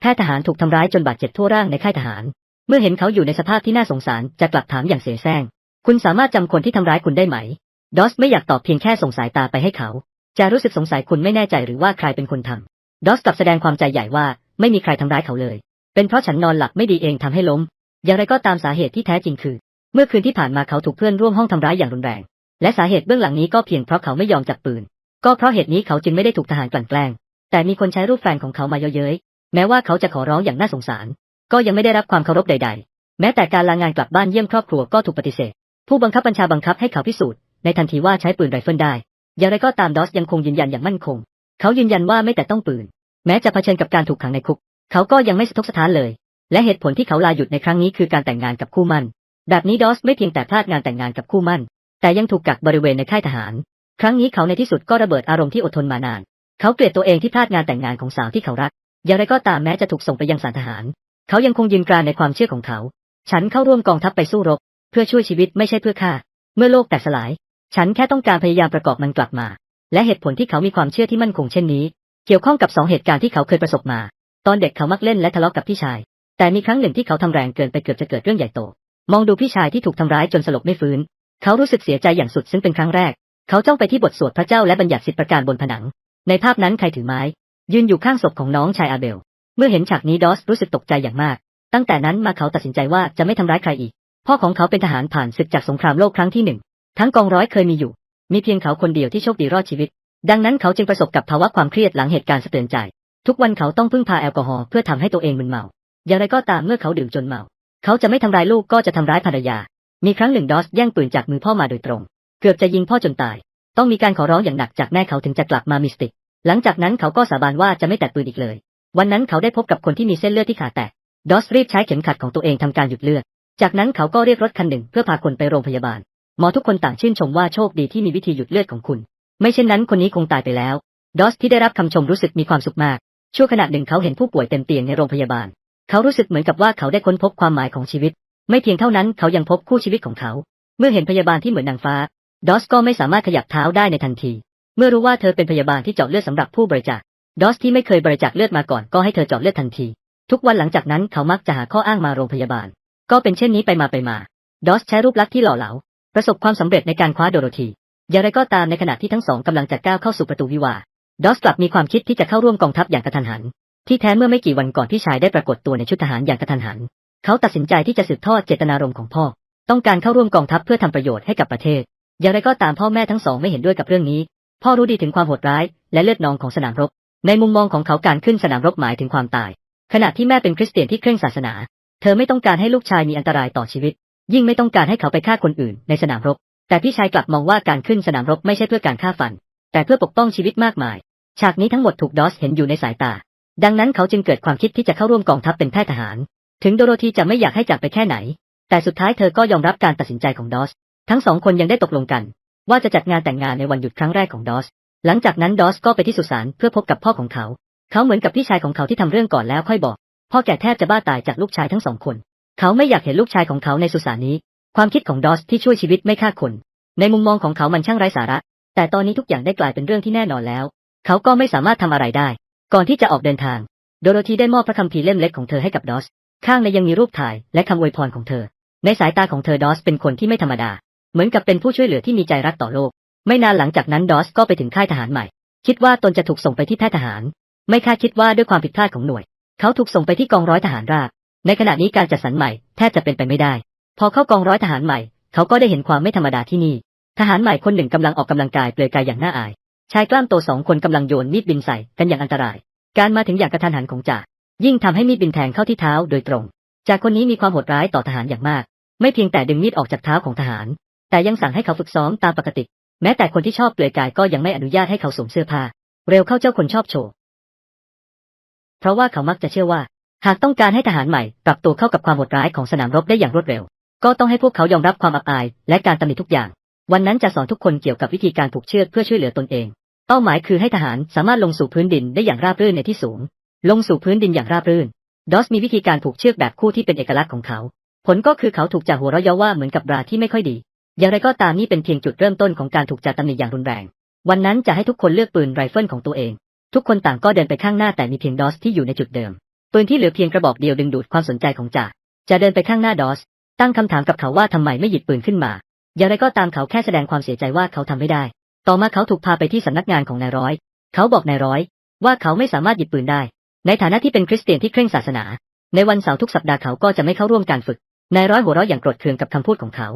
แพทย์ทหารถูกทำร้ายจนบาดเจ็บทั่วร่างในค่ายทหาร เมื่อเห็นเขาอยู่ในสภาพที่น่าสงสารจะกลับถามอย่างเสียแซงคุณสามารถจำคนที่ทำร้ายคุณได้ไหม ดอสไม่อยากตอบเพียงแค่ส่งสายตาไปให้เขา จะรู้สึกสงสัยคุณไม่แน่ใจหรือว่าใครเป็นคนทำดอสกลับแสดงความใจใหญ่ว่าไม่มีใครทำร้ายเขาเลย เป็นเพราะฉันนอนหลับไม่ดีเองทำให้ล้ม อย่างไรก็ตามสาเหตุที่แท้จริงคือ เมื่อคืนที่ผ่านมาเขาถูกเพื่อนร่วมห้องทำร้ายอย่างรุนแรง และสาเหตุเบื้องหลังนี้ก็เพียงเพราะเขาไม่ยอมจับปืน ก็เพราะเหตุนี้เขาจึงไม่ได้ถูกทหารกลั่นแกล้ง แต่มีคนใช้รูปแฟนของเขามาเยอะเย้ย แม้ว่าเขาจะขอร้องอย่างน่าสงสาร ก็ยังไม่ได้รับความเคารพใด ๆ แม้แต่การลางานกลับบ้านเยี่ยมครอบครัวก็ถูกปฏิเสธ ผู้บังคับบัญชาบังคับให้เขาพิสูจน์ในทันทีว่าใช้ปืนไรเฟิลได้ อย่างไรก็ตามดอสยังคงยืนยันอย่างมั่นคง เขายืนยันว่าไม่แต่ต้องปืน แม้จะเผชิญกับการถูกขังในคุก เขาก็ยังไม่สะทกสะท้านเลย และเหตุผลที่เขาลาหยุดในครั้งนี้คือการแต่งงานกับคู่มั่น แบบนี้ดอสไม่เพียงแต่พลาดงานแต่งงานกับคู่มั่น แต่ยังถูกกักบริเวณในค่ายทหาร ครั้งนี้เขาในที่สุดก็ระเบิดอารมณ์ที่อดทนมานาน เขาเกลียดตัวเองที่พลาดงานแต่งงานของสาวที่เขารัก อย่างไรก็ตามแม้จะถูกส่งไปยังสารทหาร เขายังคงยืนกรานในความเชื่อของเขา ฉันเข้าร่วมกองทัพไปสู้รบ เพื่อช่วยชีวิตไม่ใช่เพื่อฆ่า เมื่อโลกแตกสลาย ฉันแค่ต้องการพยายามประกอบมันกลับมา และเหตุผลที่เขามีความเชื่อที่มั่นคงเช่นนี้ เกี่ยวข้องกับสองเหตุการณ์ที่เขาเคยประสบมา ตอนเด็กเขามักเล่นและทะเลาะกับพี่ชาย แต่มีครั้งหนึ่งที่เขาทำแรงเกินไปเกือบจะเกิดเรื่องใหญ่โต มองดูพี่ชายที่ถูกทำร้ายจนสลบไม่ฟื้น เขารู้สึกเสียใจอย่างสุดซึ่งเป็นครั้งแรก เขาจ้องไปที่บทสวดพระเจ้าและบัญญัติสิทธิประการบนผนัง ในภาพนั้นใครถือไม้ ยืนอยู่ข้างศพของน้องชายอาเบล เมื่อเห็นฉากนี้ดอสรู้สึกตกใจอย่างมาก ตั้งแต่นั้นมาเขาตัดสินใจว่าจะไม่ทำร้ายใครอีก พ่อของเขาเป็นทหารผ่านศึกจากสงครามโลกครั้งที่หนึ่ง ทั้งกองร้อยเคยมีอยู่ มีเพียงเขาคนเดียวที่โชคดีรอดชีวิต ดังนั้นเขาจึงประสบกับภาวะความเครียดหลังเหตุการณ์สะเทือนใจ ทุกวันเขาต้องพึ่งพาแอลกอฮอล์เพื่อทำให้ตัวเองมึนเมา อย่างไรก็ตามเมื่อเขาดื่มจนเมา เขาจะไม่ทำร้ายลูกก็จะทำร้ายภรรยา มีครั้งหนึ่งดอสแย่งปืนจากมือพ่อมาโดยตรง เกือบจะยิงพ่อจนตาย ต้องมีการขอร้องอย่างหนักจากแม่เขาถึงจะกลับมามีสติ หลังจากนั้นเขาก็สาบานว่าจะไม่แตะปืนอีกเลย วันนั้นเขาได้พบกับคนที่มีเส้นเลือดที่ขาแตก ดอสรีบใช้เข็มขัดของตัวเองทำการหยุดเลือด จากนั้นเขาก็เรียกรถคันหนึ่งเพื่อพาคนไปโรงพยาบาล หมอทุกคนต่างชื่นชมว่าโชคดีที่มีวิธีหยุดเลือดของคุณ ไม่เช่นนั้นคนนี้คงตายไปแล้ว ดอสที่ได้รับคำชมรู้สึกมีความสุขมาก ชั่วขณะหนึ่งเขาเห็นผู้ป่วยเต็มเตียงในโรงพยาบาล เขารู้สึกเหมือนกับว่าเขาได้ค้นพบความหมายของชีวิต ไม่เพียงเท่านั้นเขายังพบคู่ชีวิตของเขา เมื่อเห็นพยาบาลที่เหมือนนางฟ้า ดอสก็ไม่สามารถขยับเท้าได้ในทันที เมื่อรู้ว่าเธอเป็นพยาบาลที่เจาะเลือดสำหรับผู้บริจาค ดอสที่ไม่เคยบริจาคเลือดมาก่อนก็ให้เธอเจาะเลือดทันที ทุกวันหลังจากนั้นเขามักจะหาข้ออ้างมาโรงพยาบาล ก็เป็นเช่นนี้ไปมาไปมา ดอสใช้รูปลักษณ์ที่หล่อเหลา ประสบความสำเร็จในการคว้าโดโรธี อย่างไรก็ตามในขณะที่ทั้งสองกำลังจะก้าวเข้าสู่ประตูวิวาดอสกลับมีความคิดที่จะเข้าร่วมกองทัพอย่างกระทันหัน ที่แท้เมื่อไม่กี่วันก่อนพี่ชายได้ปรากฏตัวในชุดทหารอย่างกระทันหัน เขาตัดสินใจที่จะสืบทอดเจตนารมณ์ของพ่อ ต้องการเข้าร่วมกองทัพเพื่อทำประโยชน์ให้กับประเทศ อย่างไรก็ตามพ่อแม่ทั้งสองไม่เห็นด้วยกับเรื่องนี้ พ่อรู้ดีถึงความโหดร้าย และเลือดนองของสนามรบ ในมุมมองของเขาการขึ้นสนามรบหมายถึงความตาย ขณะที่แม่เป็นคริสเตียนที่เคร่งศาสนา เธอไม่ต้องการให้ลูกชายมีอันตรายต่อชีวิต ยิ่งไม่ต้องการให้เขาไปฆ่าคนอื่นในสนามรบ แต่พี่ชายกลับมองว่าการขึ้นสนามรบไม่ใช่เพื่อการฆ่าฟัน แต่เพื่อปกป้องชีวิตมากมาย ฉากนี้ทั้งหมดถูกดอสเห็นอยู่ในสายตา ดังนั้นเขาจึงเกิดความคิดที่จะเข้าร่วมกองทัพเป็นแพทย์ทหาร ถึงโดโรธีจะไม่อยากให้จากไปแค่ไหน แต่สุดท้ายเธอก็ยอมรับการตัดสินใจของดอส ทั้งสองคนยังได้ตกลงกัน ว่าจะจัดงานแต่งงานในวันหยุดครั้งแรกของดอส หลังจากนั้นดอสก็ไปที่สุสานเพื่อพบกับพ่อของเขา เขาเหมือนกับพี่ชายของเขาที่ทำเรื่องก่อนแล้วค่อยบอก พ่อแก่แทบจะบ้าตายจากลูกชายทั้งสองคน เขาไม่อยากเห็นลูกชายของเขาในสุสานนี้ ความคิดของดอสที่ช่วยชีวิตไม่ฆ่าคน ในมุมมองของเขามันช่างไร้สาระ แต่ตอนนี้ทุกอย่างได้กลายเป็นเรื่องที่แน่นอนแล้ว เขาก็ไม่สามารถทำอะไรได้ ก่อนที่จะออกเดินทาง โดโรธีได้มอบพระคัมภีร์เล่มเล็กของเธอให้กับดอส ข้างในยังมีรูปถ่ายและคำอวยพรของเธอ ในสายตาของเธอดอสเป็นคนที่ไม่ธรรมดา เหมือนกับเป็นผู้ช่วยเหลือที่มีใจรักต่อโลก ไม่นานหลังจากนั้นดอสก็ไปถึงค่ายทหารใหม่ คิดว่าตนจะถูกส่งไปที่แพทย์ทหาร ไม่คาดคิดว่าด้วยความผิดพลาดของหน่วย เขาถูกส่งไปที่กองร้อยทหารราบในขณะนี้การจัดสรรใหม่แทบจะเป็นไปไม่ได้ พอเข้ากองร้อยทหารใหม่ เขาก็ได้เห็นความไม่ธรรมดาที่นี่ ทหารใหม่คนหนึ่งกำลังออกกำลังกายเปลือยกายอย่างน่าอาย ชายกล้ามโตสองคนกำลังโยนมีดบินใส่กันอย่างอันตราย การมาถึงอย่างกระทันหันของจ่ายิ่งทำให้มีดบินแทงเข้าที่เท้าโดยตรง จากคนนี้มีความโหดร้ายต่อทหารอย่างมาก ไม่เพียงแต่ดึงมีดออกจากเท้าของทหาร แต่ยังสั่งให้เขาฝึกซ้อมตามปกติ แม้แต่คนที่ชอบเปลือยกายก็ยังไม่อนุญาตให้เขาสวมเสื้อผ้า เร็วเข้าเจ้าคนชอบโชว์ เพราะว่าเขามักจะเชื่อว่า หากต้องการให้ทหารใหม่ปรับตัวเข้ากับความโหดร้ายของสนามรบได้อย่างรวดเร็ว ก็ต้องให้พวกเขายอมรับความอับอาย และการตำหนิทุกอย่าง วันนั้นจะสอนทุกคนเกี่ยวกับวิธีการผูกเชือกเพื่อช่วยเหลือตนเอง เป้าหมายคือให้ทหารสามารถลงสู่พื้นดินได้อย่างราบรื่นในที่สูง ลงสู่พื้นดินอย่างราบรื่น ดอสมีวิธีการผูกเชือกแบบคู่ที่เป็นเอกลักษณ์ของเขา ผลก็คือเขาถูกจ่าหัวเราะเยาว่าเหมือนกับบราที่ไม่ค่อยดี อย่างไรก็ตามนี่เป็นเพียงจุดเริ่มต้นของการถูกจ่าตำหนิอย่างรุนแรง วันนั้นจะให้ทุกคนเลือกปืนไรเฟิลของตัวเอง ทุกคนต่างก็เดินไปข้างหน้าแต่มีเพียงดอสที่อยู่ในจุดเดิม ปืนที่เหลือเพียงกระบอกเดียวดึงดูดความสนใจของจ่าจ่าเดินไปข้างหน้าดอส ตั้งคำถามกับเขาว่าทำไมไม่หยิบปืนขึ้นมา อย่างไรก็ตามเขาแค่แสดงความเสียใจว่าเขาทำไม่ได้ ต่อมาเขาถูกพาไปที่สำนักงานของนายร้อย เขาบอกนายร้อย ว่าเขาไม่สามารถหยิบปืนได้ ในฐานะที่เป็นคริสเตียนที่เคร่งศาสนา ในวันเสาร์ทุกสัปดาห์เขาก็จะไม่เข้าร่วมการฝึก นายร้อยหัวเราะอย่างโกรธเคืองกับคำพูดของเขา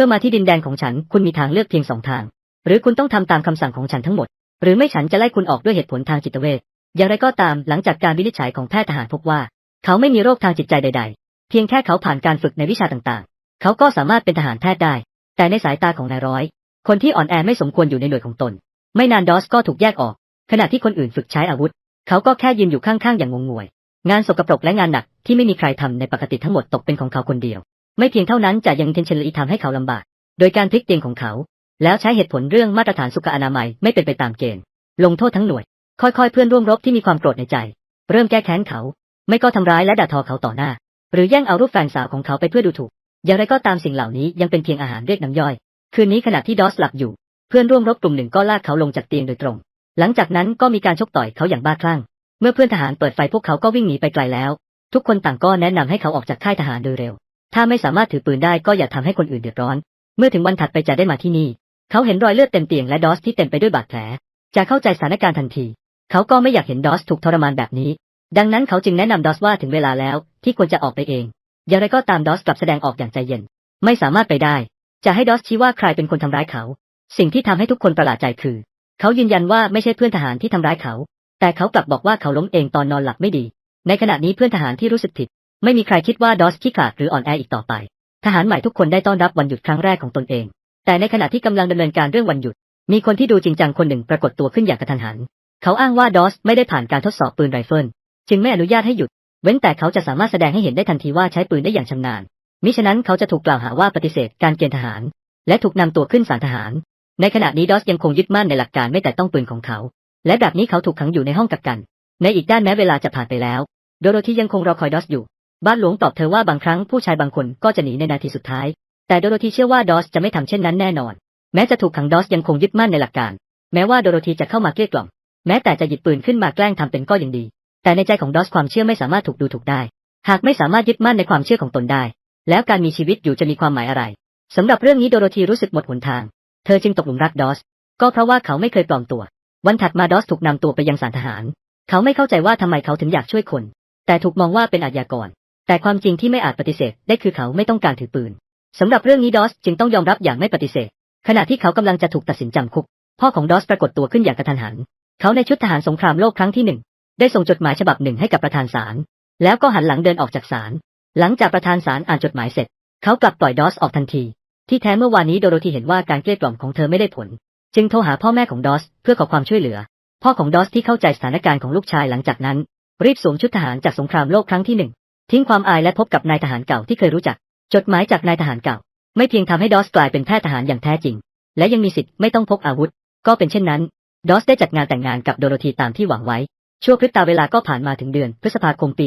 มื่อมาที่ดินแดนของฉัน คุณมีทางเลือกเพียงสองทาง หรือคุณต้องทำตามคำสั่งของฉันทั้งหมด หรือไม่ฉันจะไล่คุณออกด้วยเหตุผลทางจิตเวช อย่างไรก็ตาม หลังจากการวินิจฉัยของแพทย์ทหารพบว่า เขาไม่มีโรคทางจิตใจใด ๆ เพียงแค่เขาผ่านการฝึกในวิชาต่างๆ เขาก็สามารถเป็นทหารแพทย์ได้ แต่ในสายตาของนายร้อย คนที่อ่อนแอไม่สมควรอยู่ในหน่วยของตน ไม่นานดอสก็ถูกแยกออก ขณะที่คนอื่นฝึกใช้อาวุธ เขาก็แค่ยืนอยู่ข้างๆ อย่างงงงวย งานสกปรกและงานหนักที่ไม่มีใครทำในปกติทั้งหมดตกเป็นของเขาคนเดียว ไม่เพียงเท่านั้นจะยังเทนเชลีทำให้เขาลำบาก โดยการพลิกเตียงของเขา แล้วใช้เหตุผลเรื่องมาตรฐานสุขอนามัยไม่เป็นไปตามเกณฑ์ ลงโทษทั้งหน่วย ค่อยๆ เพื่อนร่วมรบที่มีความโกรธในใจ เริ่มแก้แค้นเขา ไม่ก็ทำร้ายและด่าทอเขาต่อหน้า หรือแย่งเอารูปแฟนสาวของเขาไปเพื่อดูถูก อย่างไรก็ตามสิ่งเหล่านี้ยังเป็นเพียงอาหารเรียกน้ำย่อย คืนนี้ขณะที่ดอสหลับอยู่ เพื่อนร่วมรบกลุ่มหนึ่งก็ลากเขาลงจากเตียงโดยตรง หลังจากนั้นก็มีการชกต่อยเขาอย่างบ้าคลั่ง เมื่อเพื่อนทหารเปิดไฟพวกเขาก็วิ่งหนีไปไกลแล้ว ทุกคนต่างก็แนะนำให้เขาออกจากค่ายทหารโดยเร็ว ถ้าไม่สามารถถือปืนได้ก็อย่าทำให้คนอื่นเดือดร้อน เมื่อถึงวันถัดไปจะได้มาที่นี่ เขาเห็นรอยเลือดเต็มเตียงและดอสที่เต็มไปด้วยบาดแผล จะเข้าใจสถานการณ์ทันที เขาก็ไม่อยากเห็นดอสถูกทรมานแบบนี้ ดังนั้นเขาจึงแนะนำดอสว่าถึงเวลาแล้ว ที่ควรจะออกไปเอง อย่างไรก็ตามดอสกลับแสดงออกอย่างใจเย็น ไม่สามารถไปได้ จะให้ดอสชี้ว่าใครเป็นคนทำร้ายเขา สิ่งที่ทำให้ทุกคนประหลาดใจคือ เขายืนยันว่าไม่ใช่เพื่อนทหารที่ทำร้ายเขา แต่เขากลับบอกว่าเขาล้มเองตอนนอนหลับไม่ดี ในขณะนี้เพื่อนทหารที่รู้สึกผิด ไม่มีใครคิดว่าดอสขี้ขาดหรืออ่อนแออีกต่อไป ทหารใหม่ทุกคนได้ต้อนรับวันหยุดครั้งแรกของตนเอง แต่ในขณะที่กำลังดำเนินการเรื่องวันหยุด มีคนที่ดูจริงจังคนหนึ่งปรากฏตัวขึ้นอย่างกระทันหัน เขาอ้างว่าดอสไม่ได้ผ่านการทดสอบปืนไรเฟิล จึงไม่อนุญาตให้หยุด เว้นแต่เขาจะสามารถแสดงให้เห็นได้ทันทีว่าใช้ปืนได้อย่างชำนาญ มิฉะนั้นเขาจะถูกกล่าวหาว่าปฏิเสธการเกณฑ์ทหาร และถูกนำตัวขึ้นศาลทหาร ในขณะนี้ดอสยังคงยึดมั่นในหลักการไม่แต่ต้องปืนของเขา และแบบนี้เขาถูกขังอยู่ในห้องกักกัน ในอีกด้านแม้เวลาจะผ่านไปแล้ว โดโรธียังคงรอคอยดอสอยู่ บ้านหลวงตอบเธอว่าบางครั้งผู้ชายบางคนก็จะหนีในนาทีสุดท้าย แต่โดโรธีเชื่อว่าดอสจะไม่ทำเช่นนั้นแน่นอน แม้จะถูกขังดอสยังคงยึดมั่นในหลักการ แม้ว่าโดโรธีจะเข้ามาเกลี้ยกล่อม แม้แต่จะหยิบปืนขึ้นมาแกล้งทำเป็นก็ยังดี แต่ในใจของดอสความเชื่อไม่สามารถถูกดูถูกได้ หากไม่สามารถยึดมั่นในความเชื่อของตนได้ แล้วการมีชีวิตอยู่จะมีความหมายอะไรสำหรับเรื่องนี้โดโรธีรู้สึกหมดหนทาง เธอจึงตกหลุมรักดอส ก็เพราะว่าเขาไม่เคยปลอมตัว วันถัดมาดอสถูกนำตัวไปยังศาลทหาร เขาไม่เข้าใจว่าทำไมเขาถึงอยากช่วยคน แต่ถูกมองว่าเป็นอาชญากร แต่ความจริงที่ไม่อาจปฏิเสธได้คือเขาไม่ต้องการถือปืนสำหรับเรื่องนี้ดอสจึงต้องยอมรับอย่างไม่ปฏิเสธ ขณะที่เขากำลังจะถูกตัดสินจำคุก พ่อของดอสปรากฏตัวขึ้นอย่างกระทันหัน เขาในชุดทหารสงครามโลกครั้งที่หนึ่งได้ส่งจดหมายฉบับหนึ่งให้กับประธานศาลแล้วก็หันหลังเดินออกจากศาลหลังจากประธานศาลอ่านจดหมายเสร็จ เขากลับปล่อยดอสออกทันที ที่แท้เมื่อวานนี้โดโรธีเห็นว่าการเกลี้ยกล่อมของเธอไม่ได้ผล จึงโทรหาพ่อแม่ของดอสเพื่อขอความช่วยเหลือ พ่อของดอสที่เข้าใจสถานการณ์ของลูกชายหลังจากนั้น รีบสวมชุดทหารจากสงครามโลกครั้งที่หนึ่ง ทิ้งความอายและพบกับนายทหารเก่าที่เคยรู้จัก จดหมายจากนายทหารเก่า ไม่เพียงทำให้ดอสกลายเป็นแพทย์ทหารอย่างแท้จริง และยังมีสิทธิ์ไม่ต้องพกอาวุธ ก็เป็นเช่นนั้น ดอสได้จัดงานแต่งงานกับโดโรธีตามที่หวังไว้ ชั่วพริบตาเวลาก็ผ่านมาถึงเดือนพฤษภาคมปี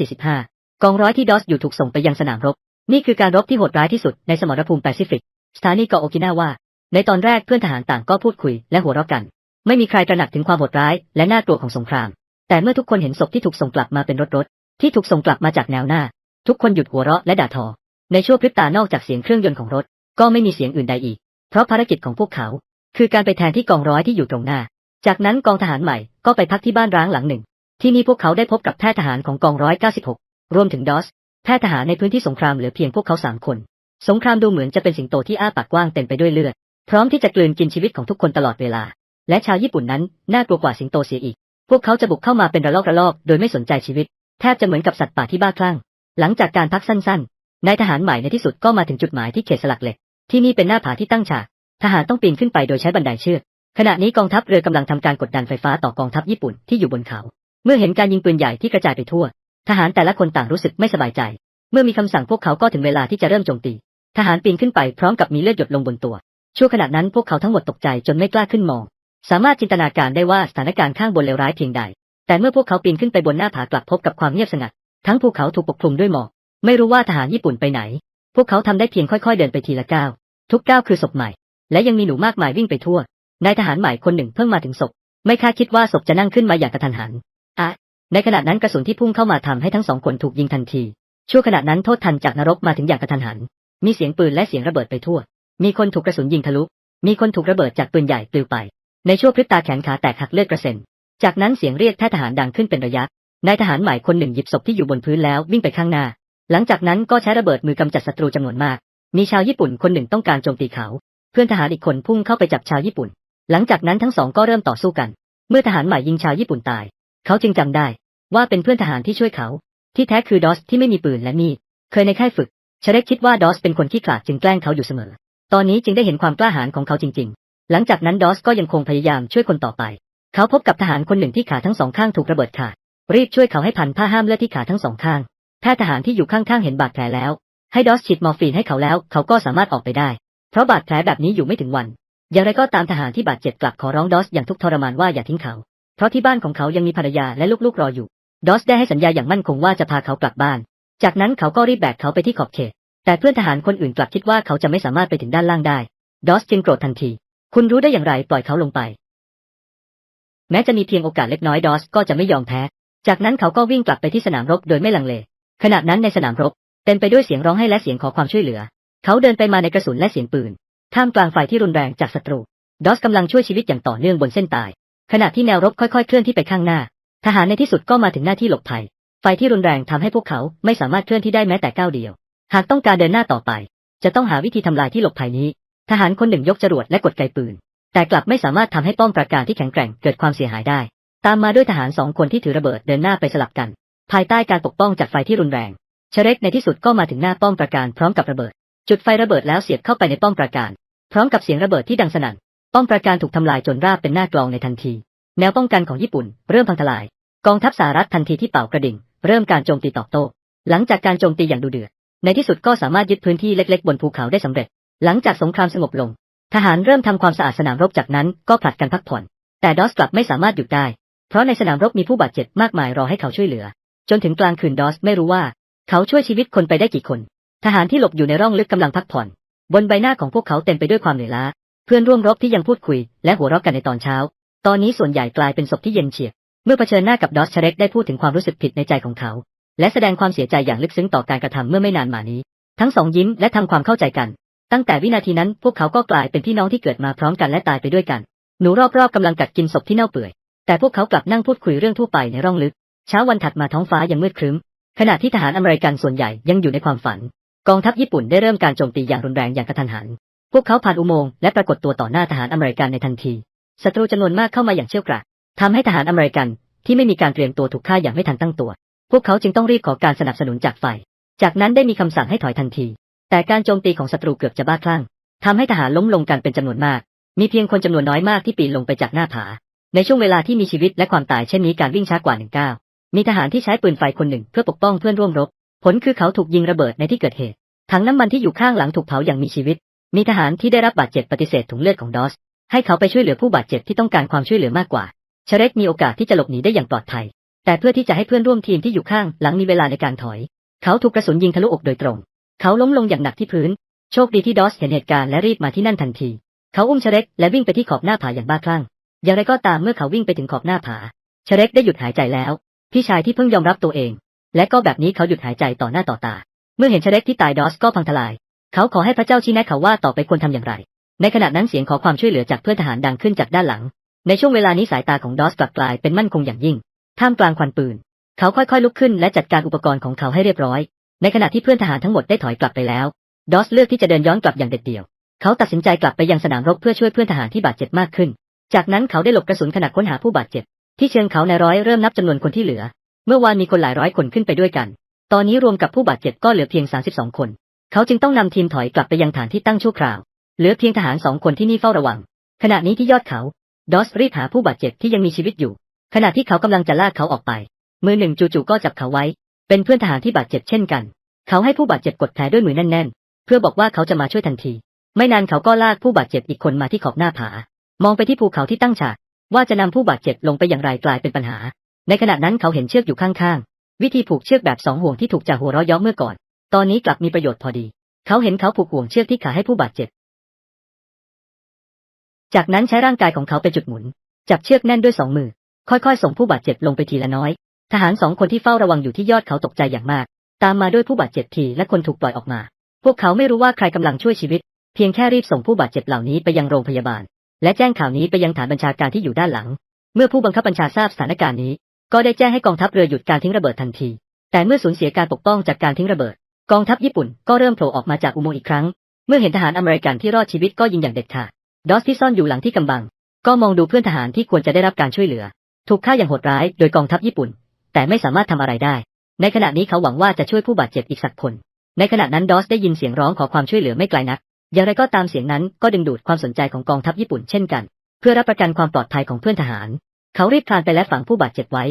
1945 กองร้อยที่ดอสอยู่ถูกส่งไปยังสนามรบ นี่คือการรบที่โหดร้ายที่สุดในสมรภูมิแปซิฟิก สถานีเกาะโอกินาว่า ในตอนแรกเพื่อนทหารต่างก็พูดคุยและหัวเราะกัน ไม่มีใครตระหนักถึงความโหดร้ายและน่ากลัวของสงคราม แต่เมื่อทุกคนเห็นศพที่ถูกส่งกลับมาเป็นรถรถ ที่ถูกส่งกลับมาจากแนวหน้า ทุกคนหยุดหัวเราะและด่าทอ ในช่วงพริบตานอกจากเสียงเครื่องยนต์ของรถ ก็ไม่มีเสียงอื่นใดอีก เพราะภารกิจของพวกเขา คือการไปแทนที่กองร้อยที่อยู่ตรงหน้า จากนั้นกองทหารใหม่ก็ไปพักที่บ้านร้างหลังหนึ่ง ที่นี่พวกเขาได้พบกับแพทย์ทหารของกองร้อย96รวมถึงดอสแพทย์ทหารในพื้นที่สงครามเหลือเพียงพวกเขาสามคน สงครามดูเหมือนจะเป็นสิงโตที่อ้าปากกว้างเต็มไปด้วยเลือด พร้อมที่จะกลืนกินชีวิตของทุกคนตลอดเวลา และชาวญี่ปุ่นนั้นน่ากลัวกว่าสิงโตเสียอีก พวกเขาจะบุกเข้ามาเป็นระลอกระลอก โดยไม่สนใจชีวิต แทบจะเหมือนกับสัตว์ป่าที่บ้าคลั่ง หลังจากการพักสั้นๆ นายทหารใหม่ในที่สุดก็มาถึงจุดหมายที่เขตสลักเหล็ก ที่นี่เป็นหน้าผาที่ตั้งฉาก ทหารต้องปีนขึ้นไปโดยใช้บันไดเชือก ขณะนี้กองทัพเรือกำลังทำการกดดันไฟฟ้าต่อกองทัพญี่ปุ่นที่อยู่บนเขา เมื่อเห็นการยิงปืนใหญ่ที่กระจายไปทั่ว ทหารแต่ละคนต่างรู้สึกไม่สบายใจ เมื่อมีคำสั่งพวกเขาก็ถึงเวลาที่จะเริ่มโจมตี ทหารปีนขึ้นไปพร้อมกับมีเลือดหยดลงบนตัว ชั่วขณะนั้นพวกเขาทั้งหมดตกใจจนไม่กล้าขึ้นมอง สามารถจินตนาการได้ว่าสถานการณ์ข้างบนเลวร้ายเพียงใด แต่เมื่อพวกเขาปีนขึ้นไปบนหน้าผากลับพบกับความเงียบสงัด ทั้งภูเขาถูกปกคลุมด้วยหมอก ไม่รู้ว่าทหารญี่ปุ่นไปไหน พวกเขาทำได้เพียงค่อยๆเดินไปทีละก้าว ทุกก้าวคือศพใหม่ และยังมีหนูมากมายวิ่งไปทั่ว นายทหารใหม่คนหนึ่งเพิ่งมาถึงศพ ไม่คาดคิดว่าศพจะนั่งขึ้นมาอย่างกระทันหันอะในขณะนั้นกระสุนที่พุ่งเข้ามาทำให้ทั้งสองคนถูกยิงทันที ชั่วขณะนั้นโทษทันจากนรกมาถึงอย่างกระทันหัน มีเสียงปืนและเสียงระเบิดไปทั่ว มีคนถูกกระสุนยิงทะลุ มีคนถูกระเบิดจากปืนใหญ่ปลิวไป ในช่วพริบตาแขนขาแตกหักเลือดกระเซ็น จากนั้นเสียงเรียกแพทย์ทหารดังขึ้นเป็นระยะ นายทหารใหม่คนหนึ่งหยิบศพที่อยู่บนพื้นแล้ววิ่งไปข้างหน้า หลังจากนั้นก็ใช้ระเบิดมือกำจัดศัตรูจำนวนมาก มีชาวญี่ปุ่นคนหนึ่งต้องการโจมตีเขา เพื่อนทหารอีกคนพุ่งเข้าไปจับชาวญี่ปุ่น หลังจากนั้นทั้งสองก็เริ่มต่อสู้กัน เมื่อทหารใหม่ยิงชาวญี่ปุ่นตาย เขาจึงจำได้ ว่าเป็นเพื่อนทหารที่ช่วยเขา ที่แท้คือดอสที่ไม่มีปืนและมีด เคยในค่ายฝึกเชเรกคิดว่าดอสเป็นคนขี้ขลาดจึงแกล้งเขาอยู่เสมอ ตอนนี้จึงได้เห็นความกล้าหาญของเขาจริง ๆ หลังจากนั้นดอสก็ยังคงพยายามช่วยคนต่อไป เขาพบกับทหารคนหนึ่งที่ขาทั้งสองข้างถูกระเบิดขาด รีบช่วยเขาให้พันผ้าห้ามเลือดที่ขาทั้งสองข้าง แพทย์ทหารที่อยู่ข้างๆเห็นบาดแผลแล้ว ให้ดอสฉีดมอร์ฟีนให้เขาแล้ว เขาก็สามารถออกไปได้ เพราะบาดแผลแบบนี้อยู่ไม่ถึงวัน อย่างไรก็ตามทหารที่บาดเจ็บกลับขอร้องดอสอย่างทุกข์ทรมานว่าอย่าทิ้งเขา เพราะที่บ้านของเขายังมีภรรยาและลูกๆรออยู่ ดอสได้ให้สัญญาอย่างมั่นคงว่าจะพาเขากลับบ้าน จากนั้นเขาก็รีบแบกเขาไปที่ขอบเขต แต่เพื่อนทหารคนอื่นกลับคิดว่าเขาจะไม่สามารถไปถึงด้านล่างได้ ดอสจึงโกรธทันที คุณรู้ได้อย่างไรปล่อยเขาลงไป แม้จะมีเพียงโอกาสเล็กน้อยดอสก็จะไม่ยอมแพ้ จากนั้นเขาก็วิ่งกลับไปที่สนามรบโดยไม่ลังเล ขณะนั้นในสนามรบเต็มไปด้วยเสียงร้องไห้และเสียงขอความช่วยเหลือ เขาเดินไปมาในกระสุนและเสียงปืน ท่ามกลางไฟที่รุนแรงจากศัตรู ดอสกำลังช่วยชีวิตอย่างต่อเนื่องบนเส้นตาย ขณะที่แนวรบค่อยๆเคลื่อนที่ไปข้างหน้า ทหารในที่สุดก็มาถึงหน้าที่หลบภัย ไฟที่รุนแรงทำให้พวกเขาไม่สามารถเคลื่อนที่ได้แม้แต่ก้าวเดียว หากต้องการเดินหน้าต่อไป จะต้องหาวิธีทำลายที่หลบภัยนี้ ทหารคนหนึ่งยกจรวดและกดไกปืน แต่กลับไม่สามารถทำให้ป้อมปราการที่แข็งแกร่งเกิดความเสียหายได้ ตามมาด้วยทหารสองคนที่ถือระเบิดเดินหน้าไปสลับกัน ภายใต้การปกป้องจากไฟที่รุนแรงเชเรกในที่สุดก็มาถึงหน้าป้อมปราการพร้อมกับระเบิด จุดไฟระเบิดแล้วเสียบเข้าไปในป้อมปราการ พร้อมกับเสียงระเบิดที่ดังสนั่น ป้อมปราการถูกทำลายจนราบเป็นหน้ากลองในทันที แนวป้องกันของญี่ปุ่นเริ่มพังทลาย กองทัพสหรัฐทันทีที่เป่ากระดิ่ง เริ่มการโจมตีตอบโต้ หลังจากการโจมตีอย่างดุเดือดในที่สุดก็สามารถยึดพื้นที่เล็กๆ บนภูเขาได้สำเร็จ หลังจากสงครามสงบลง ทหารเริ่มทำความสะอาดสนามรบจากนั้นก็ผลัดกันพักผ่อน แต่ดอสกลับไม่สามารถหยุดได้ เพราะในสนามรบมีผู้บาดเจ็บมากมายรอให้เขาช่วยเหลือ จนถึงกลางคืนดอสไม่รู้ว่า เขาช่วยชีวิตคนไปได้กี่คน ทหารที่หลบอยู่ในร่องลึกกำลังพักผ่อน บนใบหน้าของพวกเขาเต็มไปด้วยความเหนื่อยล้า เพื่อนร่วมรบที่ยังพูดคุย และหัวเราะกันในตอนเช้า ตอนนี้ส่วนใหญ่กลายเป็นศพที่เย็นเฉียบ เมื่อเผชิญหน้ากับดอสเชเรกได้พูดถึงความรู้สึกผิดในใจของเขา และแสดงความเสียใจอย่างลึกซึ้งต่อการกระทำเมื่อไม่นานมานี้ ทั้งสองยิ้มและทำความเข้าใจกัน ตั้งแต่วินาทีนั้นพวกเขาก็กลายเป็นพี่น้องที่เกิดมาพร้อมกันและตายไปด้วยกัน หนูรอบๆกำลังกัดกินศพที่เน่าเปื่อย แต่พวกเขากลับนั่งพูดคุยเรื่องทั่วไปในร่องลึก เช้าวันถัดมาท้องฟ้ายังมืดครึ้ม ขณะที่ทหารอเมริกันส่วนใหญ่ยังอยู่ในความฝัน กองทัพญี่ปุ่นได้เริ่มการโจมตีอย่างรุนแรงอย่างกระทันหัน พวกเขาผ่านอุโมงค์และปรากฏตัวต่อหน้าทหารอเมริกันในทันที ศัตรูจำนวนมากเข้ามาอย่างเชี่ยวกรากทำให้ทหารอเมริกันที่ไม่มีการเตรียมตัวถูกฆ่าอย่างไม่ทันตั้งตัว พวกเขาจึงต้องรีบขอการสนับสนุนจากฝ่าย จากนั้นได้มีคำสั่งให้ถอยทันที แต่การโจมตีของศัตรูเกือบจะบ้าคลั่งทำให้ทหารล้มลงกันเป็นจำนวนมาก มีเพียงคนจำนวนน้อยมากที่ปีนลงไปจากหน้าผา ในช่วงเวลาที่มีชีวิตและความตายเช่นนี้การวิ่งช้ากว่าหนึ่งก้าวมีทหารที่ใช้ปืนไฟคนหนึ่งเพื่อปกป้องเพื่อนร่วมรบ ผลคือเขาถูกยิงระเบิดในที่เกิดเหตุ ถังน้ำมันที่อยู่ข้างหลังถูกเผาอย่างมีชีวิต มีทหารที่ได้รับบาดเจ็บปฏิเสธถุงเลือดของดอส ให้เขาไปช่วยเหลือผู้บาดเจ็บที่ต้องการความช่วยเหลือมากกว่า เชเรกมีโอกาสที่จะหลบหนีได้อย่างปลอดภัย แต่เพื่อที่จะให้เพื่อนร่วมทีมที่อยู่ข้างหลังมีเวลาในการถอย เขาถูกกระสุนยิงทะลุอกโดยตรง เขาล้มลงอย่างหนักที่พื้น โชคดีที่ดอสเห็นเหตุการณ์และรีบมาที่นั่นทันที เขาอุ้มเชเรกและวิ่งไปที่ขอบหน้าผาอย่างบ้าคลั่ง อย่างไรก็ตามเมื่อเขาวิ่งไปถึงขอบหน้าผา เชเรกได้หยุดหายใจแล้ว พี่ชายที่เพิ่งยอมรับตัวเอง และก็แบบนี้เขาหยุดหายใจต่อหน้าต่อตา เมื่อเห็นเชเรกที่ตายดอสก็พังทลาย เขาขอให้พระเจ้าชี้แนะเขาว่าต่อไปควรทำอย่างไร ในขณะนั้นเสียงขอความช่วยเหลือจากเพื่อนทหารดังขึ้นจากด้านหลัง ในช่วงเวลานี้สายตาของดอสกลับกลายเป็นมั่นคงอย่างยิ่ง ท่ามกลางควันปืน เขาค่อยๆลุกขึ้นและจัดการอุปกรณ์ของเขาให้เรียบร้อย ในขณะที่เพื่อนทหารทั้งหมดได้ถอยกลับไปแล้ว ดอสเลือกที่จะเดินย้อนกลับอย่างเด็ดเดี่ยว เขาตัดสินใจกลับไปยังสนามรบเพื่อช่วยเพื่อนทหารที่บาดเจ็บมากขึ้น จากนั้นเขาได้หลบกระสุนขณะค้นหาผู้บาดเจ็บ ที่เชิงเขาในร้อยเริ่มนับจำนวนคนที่เหลือ เมื่อวานมีคนหลายร้อยคนขึ้นไปด้วยกัน ตอนนี้รวมกับผู้บาดเจ็บก็เหลือเพียง 32 คน เขาจึงต้องนำทีมถอยกลับไปยังฐานที่ตั้งชั่วคราว เหลือเพียงทหารสองคนที่นี่เฝ้าระวัง ขณะนี้ที่ยอดเขา ดอสรีบหาผู้บาดเจ็บที่ยังมีชีวิตอยู่ ขณะที่เขากำลังจะลากเขาออกไป มือหนึ่งจู่ๆก็จับเขาไว้ เป็นเพื่อนทหารที่บาดเจ็บเช่นกัน เขาให้ผู้บาดเจ็บกดแผลด้วยมือแน่นๆ เพื่อบอกว่าเขาจะมาช่วยทันที ไม่นานเขาก็ลากผู้บาดเจ็บอีกคนมาที่ขอบหน้าผา มองไปที่ภูเขาที่ตั้งฉากว่าจะนำผู้บาดเจ็บลงไปอย่างไรกลายเป็นปัญหา ในขณะนั้นเขาเห็นเชือกอยู่ข้างๆ วิธีผูกเชือกแบบสองห่วงที่ถูกจ่าหัวเราะย้อเมื่อก่อน ตอนนี้กลับมีประโยชน์พอดี เขาเห็นเขาผูกห่วงเชือกที่ขาให้ผู้บาดเจ็บ จากนั้นใช้ร่างกายของเขาเป็นจุดหมุน จับเชือกแน่นด้วยสองมือ ค่อยๆ ส่งผู้บาดเจ็บลงไปทีละน้อย ทหารสองคนที่เฝ้าระวังอยู่ที่ยอดเขาตกใจอย่างมาก ตามมาด้วยผู้บาดเจ็บทีและคนถูกปล่อยออกมา พวกเขาไม่รู้ว่าใครกำลังช่วยชีวิต เพียงแค่รีบส่งผู้บาดเจ็บเหล่านี้ไปยังโรงพยาบาล และแจ้งข่าวนี้ไปยังฐานบัญชาการที่อยู่ด้านหลัง เมื่อผู้บังคับบัญชาทราบสถานการณ์นี้ ก็ได้แจ้งให้กองทัพเรือหยุดการทิ้งระเบิดทันที แต่เมื่อสูญเสียการปกป้องจากการทิ้งระเบิด กองทัพญี่ปุ่นก็เริ่มโผล่ออกมาจากอุโมงค์อีกครั้ง เมื่อเห็นทหารอเมริกันที่รอดชีวิตก็ยิงอย่างเด็ดขาด ดอสที่ซ่อนอยู่หลังที่กำบัง ก็มองดูเพื่อนทหารที่ควรจะได้รับการช่วยเหลือ ถูกฆ่าอย่างโหดร้ายโดยกองทัพญี่ปุ่น แต่ไม่สามารถทำอะไรได้ ในขณะนี้เขาหวังว่าจะช่วยผู้บาดเจ็บอีกสักคน ในขณะนั้นดอสได้ยินเสียงร้องขอความช่วยเหลือไม่ไกลนัก อย่างไรก็ตามเสียงนั้นก็ดึงดูดความสนใจของกองทัพญี่ปุ่นเช่นกัน เพื่อรับประกันความปลอดภัยของเพื่อนทหาร เขารีบคลานไปและฝังผู้บาดเจ็บไว้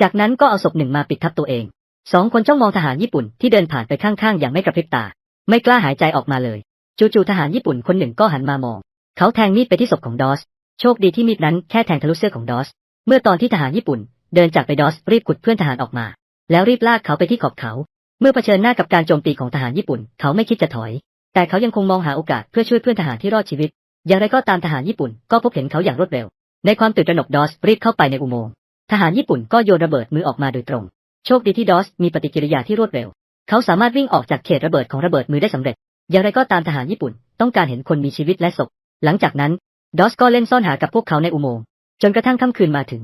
จากนั้นก็เอาศพหนึ่งมาปิดทับตัวเองสองคนจ้องมองทหารญี่ปุ่นที่เดินผ่านไปข้างๆอย่างไม่กระพริบตา ไม่กล้าหายใจออกมาเลย จู่ๆทหารญี่ปุ่นคนหนึ่งก็หันมามอง เขาแทงมีดไปที่ศพของดอส โชคดีที่มีดนั้นแค่แทงทะลุเสื้อของดอส เมื่อตอนที่ทหารญี่ปุ่น เดินจากไปดอสรีบขุดเพื่อนทหารออกมา แล้วรีบลากเขาไปที่ขอบเขา เมื่อเผชิญหน้ากับการโจมตีของทหารญี่ปุ่น เขาไม่คิดจะถอย แต่เขายังคงมองหาโอกาสเพื่อช่วยเพื่อนทหารที่รอดชีวิต อย่างไรก็ตามทหารญี่ปุ่นก็พบเห็นเขาอย่างรวดเร็ว ในความตื่นตระหนกดอสรีบเข้าไปในอุโมงค์ทหารญี่ปุ่นก็โยนระเบิดมือออกมาโดยตรง โชคดีที่ดอสมีปฏิกิริยาที่รวดเร็ว เขาสามารถวิ่งออกจากเขตระเบิดของระเบิดมือได้สำเร็จ อย่างไรก็ตามทหารญี่ปุ่นต้องการเห็นคนมีชีวิตและศพ หลังจากนั้นดอสก็เล่นซ่อนหากับพวกเขาในอุโมงค์จนกระทั่งค่ำคืนมาถึง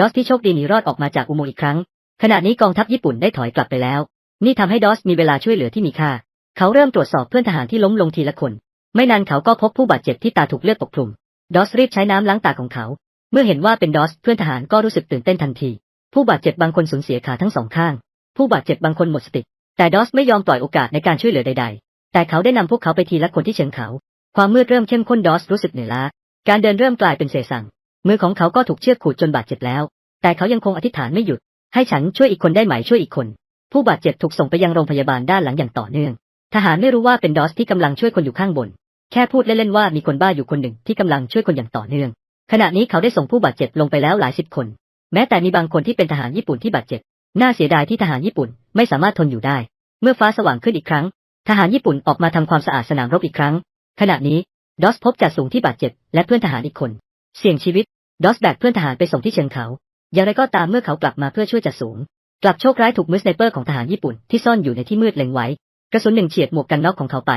ดอสที่โชคดีหนีรอดออกมาจากอุโมงค์อีกครั้ง ขณะนี้กองทัพญี่ปุ่นได้ถอยกลับไปแล้ว นี่ทำให้ดอสมีเวลาช่วยเหลือที่มีค่า เขาเริ่มตรวจสอบเพื่อนทหารที่ล้มลงทีละคน ไม่นานเขาก็พบผู้บาดเจ็บที่ตาถูกเลือดปกคลุม ดอสรีบใช้น้ำล้างตาของเขา เมื่อเห็นว่าเป็นดอสเพื่อนทหารก็รู้สึกตื่นเต้นทันที ผู้บาดเจ็บบางคนสูญเสียขาทั้งสองข้าง ผู้บาดเจ็บบางคนหมดสติ แต่ดอสไม่ยอมปล่อยโอกาสในการช่วยเหลือใด ๆ แต่เขาได้นำพวกเขาไปทีละคนที่เชิงเขา ความมืดเริ่มเข้มข้นดอสรู้สึกเหนื่อยล้า การเดินเริ่มกลายเป็นเสสั่ง มือของเขาก็ถูกเชือกขูดจนบาดเจ็บแล้ว แต่เขายังคงอธิษฐานไม่หยุด ให้ฉันช่วยอีกคนได้ไหมช่วยอีกคน ผู้บาดเจ็บถูกส่งไปยังโรงพยาบาลด้านหลังอย่างต่อเนื่อง ทหารไม่รู้ว่าเป็นดอสที่กำลังช่วยคนอยู่ข้างบน แค่พูดเล่นๆว่ามีคนบ้าอยู่คนหนึ่งที่กำลังช่วยคนอย่างต่อเนื่อง ขณะนี้เขาได้ส่งผู้บาดเจ็บลงไปแล้วหลายสิบคน แม้แต่มีบางคนที่เป็นทหารญี่ปุ่นที่บาดเจ็บ น่าเสียดายที่ทหารญี่ปุ่นไม่สามารถทนอยู่ได้ เมื่อฟ้าสว่างขึ้นอีกครั้ง ทหารญี่ปุ่นออกมาทำความสะอาดสนามรบอีกครั้ง ขณะนี้ดอสพบจ่าสูงที่บาดเจ็บและเพื่อนทหารอีกคน เสี่ยงชีวิต ดอสแบกเพื่อนทหารไปส่งที่เชิงเขา อย่างไรก็ตามเมื่อเขากลับมาเพื่อช่วยจ่าสูง กลับโชคร้ายถูกมือสไนเปอร์ของทหารญี่ปุ่นที่ซ่อนอยู่ในที่มืดเล็งไว้ กระสุนหนึ่งเฉียดหมวกกันน็อกของเขาไป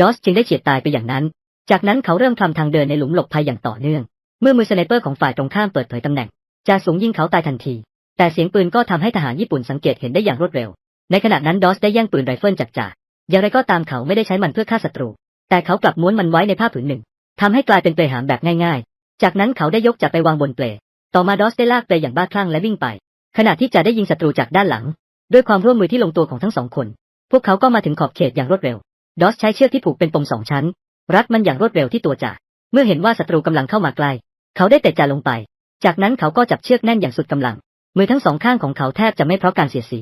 ดอสจึงได้เฉียดตายไปอย่างนั้น จากนั้นเขาเริ่มทำทางเดินในหลุมหลบภัยอย่างต่อเนื่อง เมื่อมือสไนเปอร์ของฝ่ายตรงข้ามเปิดเผยตำแหน่งจ่าสูงยิงเขาตายทันที แต่เสียงปืนก็ทำให้ทหารญี่ปุ่นสังเกตเห็นได้อย่างรวดเร็ว ในขณะนั้นดอสได้แย่งปืนไรเฟิลจากจ่าอย่างไรก็ตามเขาไม่ได้ใช้มันเพื่อฆ่าศัตรู แต่เขากลับม้วนมันไว้ในผ้าผืนหนึ่งทำให้กลายเป็นเปลหามแบบง่ายๆ จากนั้นเขาได้ยกจับไปวางบนเปลต่อมาดอสได้ลากเปลอย่างบ้าคลั่งและวิ่งไป ขณะที่จ่าได้ยิงศัตรูจากด้านหลัง ด้วยความร่วมมือที่ลงตัวของทั้งสองคน พวกเขาก็มาถึงขอบเขตอย่างรวดเร็ว ดอสใช้เชือกที่ผูกเป็นปมสองชั้น รัดมันอย่างรวดเร็วที่ตัวจ่าเมื่อเห็นว่าศัตรูกำลังเข้ามาใกล้ เขาได้เตะจ่าลงไป จากนั้นเขาก็จับเชือกแน่นอย่างสุดกำลัง มือทั้งสองข้างของเขาแทบจะไม่เพราะการเสียสี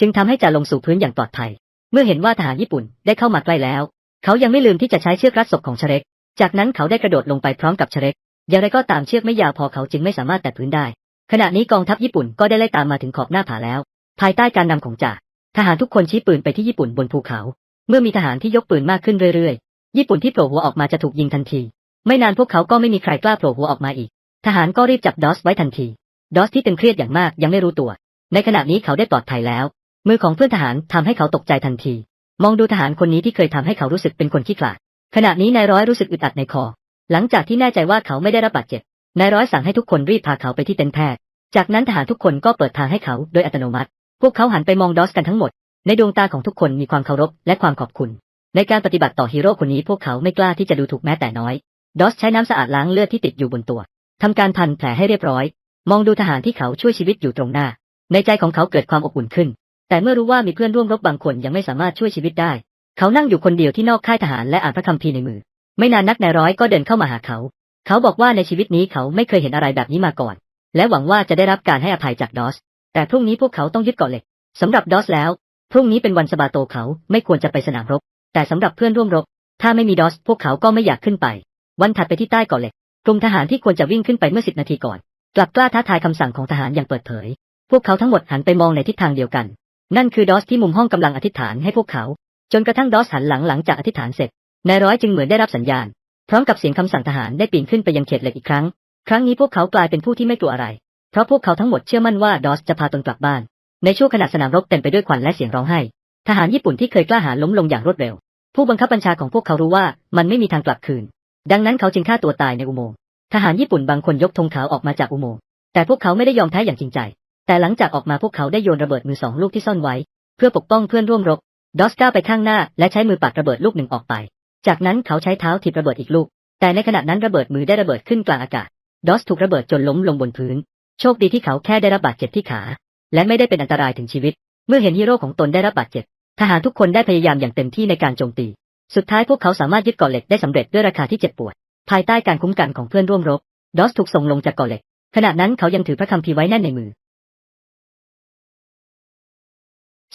จึงทำให้จ่าลงสู่พื้นอย่างปลอดภัย เมื่อเห็นว่าทหารญี่ปุ่นได้เข้ามาใกล้แล้ว เขายังไม่ลืมที่จะใช้เชือกรัดศพของเชเร็กจากนั้นเขาได้กระโดดลงไปพร้อมกับเชเร็ก อย่างไรก็ตามเชือกไม่ยาวพอเขาจึงไม่สามารถแตะพื้นได้ ขณะนี้กองทัพญี่ปุ่นก็ได้ไล่ตามมาถึงขอบหน้าผาแล้ว ภายใต้การนำของจ่าทหารทุกคนชี้ปืนไปที่ญี่ปุ่นบนภูเขา เมื่อมีทหารที่ยกปืนมากขึ้นเรื่อยๆ ญี่ปุ่นที่โผล่หัวออกมาจะถูกยิงทันที ไม่นานพวกเขาก็ไม่มีใครกล้าโผล่หัวออกมาอีก ทหารก็รีบจับดอสไว้ทันที ดอสที่ตึงเครียดอย่างมากยังไม่รู้ตัว ในขณะนี้เขาได้ปลอดภัยแล้ว มือของเพื่อนทหารทำให้เขาตกใจทันที มองดูทหารคนนี้ที่เคยทำให้เขารู้สึกเป็นคนขี้ขลาด ขณะนี้นายร้อยรู้สึกอึดอัดในคอ หลังจากที่แน่ใจว่าเขาไม่ได้รับบาดเจ็บนายร้อยสั่งให้ทุกคนรีบพาเขาไปที่เต็นท์แพทย์ จากนั้นทหารทุกคนก็เปิดทางให้เขาโดยอัตโนมัติ พวกเขาหันไปมองดอสกันทั้งหมด ในดวงตาของทุกคนมีความเคารพและความขอบคุณ ในการปฏิบัติต่อฮีโร่คนนี้พวกเขาไม่กล้าที่จะดูถูกแม้แต่น้อย ดอสใช้น้ำสะอาดล้างเลือดที่ติดอยู่บนตัวทำการพันแผลให้เรียบร้อย มองดูทหารที่เขาช่วยชีวิตอยู่ตรงหน้า ในใจของเขาเกิดความอบอุ่นขึ้น แต่เมื่อรู้ว่ามีเพื่อนร่วมรบบางคนยังไม่สามารถช่วยชีวิตได้ เขานั่งอยู่คนเดียวที่นอกค่ายทหารและอ่านพระคัมภีร์ในมือ ไม่นานนักนายร้อยก็เดินเข้ามาหาเขา เขาบอกว่าในชีวิตนี้เขาไม่เคยเห็นอะไรแบบนี้มาก่อน และหวังว่าจะได้รับการให้อภัยจากดอส แต่พรุ่งนี้พวกเขาต้องยึดเกาะเหล็กสำหรับดอสแล้ว พรุ่งนี้เป็นวันสบาโตเขาไม่ควรจะไปสนามรบ แต่สำหรับเพื่อนร่วมรบ ถ้าไม่มีดอส พวกเขาก็ไม่อยากขึ้นไป วันถัดไปที่ใต้เกาะเหล็กกลุ่มทหารที่ควรจะวิ่งขึ้นไปเมื่อสิบนาทีก่อน กลับกล้าท้าทายคำสั่งของทหารอย่างเปิดเผย พวกเขาทั้งหมดหันไปมองในทิศทางเดียวกัน นั่นคือดอสที่มุมห้องกำลังอธิษฐานให้พวกเขา จนกระทั่งดอสหันหลังหลังจากอธิษฐานเสร็จ นายร้อยจึงเหมือนได้รับสัญญาณ พร้อมกับเสียงคำสั่งทหารได้ปีนขึ้นไปยังเขตเหล็กอีกครั้ง ครั้งนี้พวกเขากลายเป็นผู้ที่ไม่กลัวอะไร เพราะพวกเขาทั้งหมดเชื่อมั่นว่าดอสจะพาตนกลับบ้าน ในช่วงขณะสนามรบเต็มไปด้วยควันและเสียงร้องไห้ ทหารญี่ปุ่นที่เคยกล้าหาญล้มลงอย่างรวดเร็ว ผู้บังคับบัญชาของพวกเขารู้ว่ามันไม่มีทางกลับคืน ดังนั้นเขาจึงฆ่าตัวตายในอุโมงค์ ทหารญี่ปุ่นบางคนยกธงขาวออกมาจากอุโมงค์ แต่พวกเขาไม่ได้ยอมแพ้อย่างจริงใจ แต่หลังจากออกมาพวกเขาได้โยนระเบิดมือสองลูกที่ซ่อนไว้ เพื่อปกป้องเพื่อนร่วมรบ ดอสก้าไปข้างหน้าและใช้มือปัดระเบิดลูกหนึ่งออกไป จากนั้นเขาใช้เท้าถีบระเบิดอีกลูก แต่ในขณะนั้นระเบิดมือได้ระเบิดขึ้นกลางอากาศ ดอสถูกระเบิดจนล้มลงบนพื้น โชคดีที่เขาแค่ได้รับบาดเจ็บที่ขา และไม่ได้เป็นอันตรายถึงชีวิต เมื่อเห็นฮีโร่ของตนได้รับบาดเจ็บ ทหารทุกคนได้พยายามอย่างเต็มที่ในการโจมตี สุดท้ายพวกเขาสามารถยึดเกาะเหล็กได้สำเร็จด้วยราคาที่เจ็บปวด ภายใต้การคุ้มกันของเพื่อนร่วมรบ ดอสถูกส่งลงจากเกาะเหล็ก ขณะนั้นเขายังถือพระคัมภีร์ไว้แน่นในมือ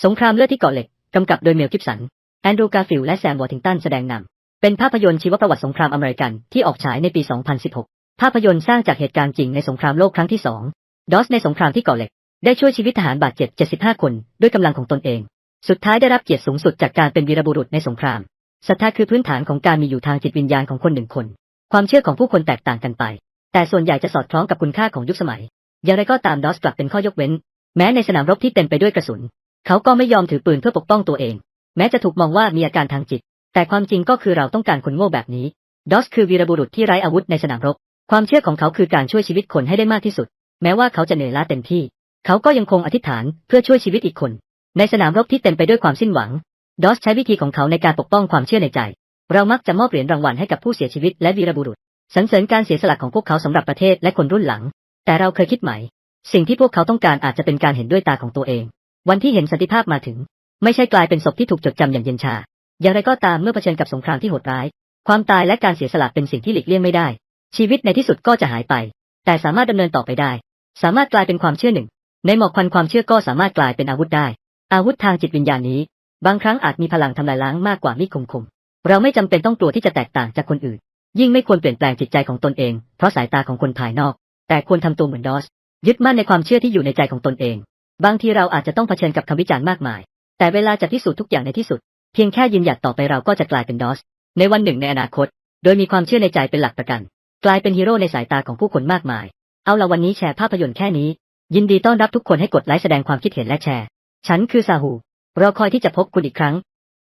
สงครามเลือดที่เกาะเหล็กกำกับโดยเมลกิฟสัน แอนดรูว์ กาฟิลและแซม วอร์ทิงตันแสดงนำ เป็นภาพยนตร์ชีวประวัติสงครามอเมริกันที่ออกฉายในปี 2016 ภาพยนตร์สร้างจากเหตุการณ์จริงในสงครามโลกครั้งที่สองดอสในสงครามที่เกาะเหล็ก ได้ช่วยชีวิตทหารบาดเจ็บ 75 คนด้วยกำลังของตนเอง สุดท้ายได้รับเกียรติสูงสุดจากการเป็นวีรบุรุษในสงครามศรัทธาคือพื้นฐานของการมีอยู่ทางจิตวิญญาณของคนหนึ่งคน ความเชื่อของผู้คนแตกต่างกันไป แต่ส่วนใหญ่จะสอดคล้องกับคุณค่าของยุคสมัย อย่างไรก็ตามดอสกลับเป็นข้อยกเว้น แม้ในสนามรบที่เต็มไปด้วยกระสุน เขาก็ไม่ยอมถือปืนเพื่อปกป้องตัวเอง แม้จะถูกมองว่ามีอาการทางจิต แต่ความจริงก็คือเราต้องการคนโง่แบบนี้ ดอสคือวีรบุรุษที่ไร้อาวุธในสนามรบ ความเชื่อของเขาคือการช่วยชีวิตคนให้ได้มากที่สุด แม้ว่าเขาจะเหนื่อยล้าเต็มที่ เขาก็ยังคงอธิษฐานเพื่อช่วยชีวิตอีกคน ในสนามรบที่เต็มไปด้วยความสิ้นหวัง ดอสใช้วิธีของเขาในการปกป้องความเชื่อในใจ เรามักจะมอบเหรียญรางวัลให้กับผู้เสียชีวิตและวีรบุรุษสรรเสริญการเสียสละของพวกเขาสำหรับประเทศและคนรุ่นหลัง แต่เราเคยคิดไหม สิ่งที่พวกเขาต้องการอาจจะเป็นการเห็นด้วยตาของตัวเอง วันที่เห็นสันติภาพมาถึง ไม่ใช่กลายเป็นศพที่ถูกจดจำอย่างเย็นชา อย่างไรก็ตามเมื่อเผชิญกับสงครามที่โหดร้าย ความตายและการเสียสละเป็นสิ่งที่หลีกเลี่ยงไม่ได้ ชีวิตในที่สุดก็จะหายไป แต่สามารถดำเนินต่อไปได้ สามารถกลายเป็นความเชื่อหนึ่ง ในหมอกควันความเชื่อก็สามารถกลายเป็นอาวุธได้ อาวุธทางจิตวิญญาณนี้ บางครั้งอาจมีพลังทำลายล้างมากกว่ามีดคมคมๆเราไม่จำเป็นต้องกลัวที่จะแตกต่างจากคนอื่น ยิ่งไม่ควรเปลี่ยนแปลงจิตใจของตนเอง เพราะสายตาของคนภายนอก แต่ควรทำตัวเหมือนดอส ยึดมั่นในความเชื่อที่อยู่ในใจของตนเอง บางทีเราอาจจะต้องเผชิญกับคำวิจารณ์มากมาย แต่เวลาจะพิสูจน์ทุกอย่างในที่สุด เพียงแค่ยืนหยัดต่อไปเราก็จะกลายเป็นดอส ในวันหนึ่งในอนาคต โดยมีความเชื่อในใจเป็นหลักประกัน กลายเป็นฮีโร่ในสายตาของผู้คนมากมาย เอาละวันนี้แชร์ภาพยนตร์แค่นี้ ยินดีต้อนรับทุกคนให้กดไลค์แสดงความคิดเห็นและแชร์ ฉันคือซาหูรอคอยที่จะพบคุณอีกครั้ง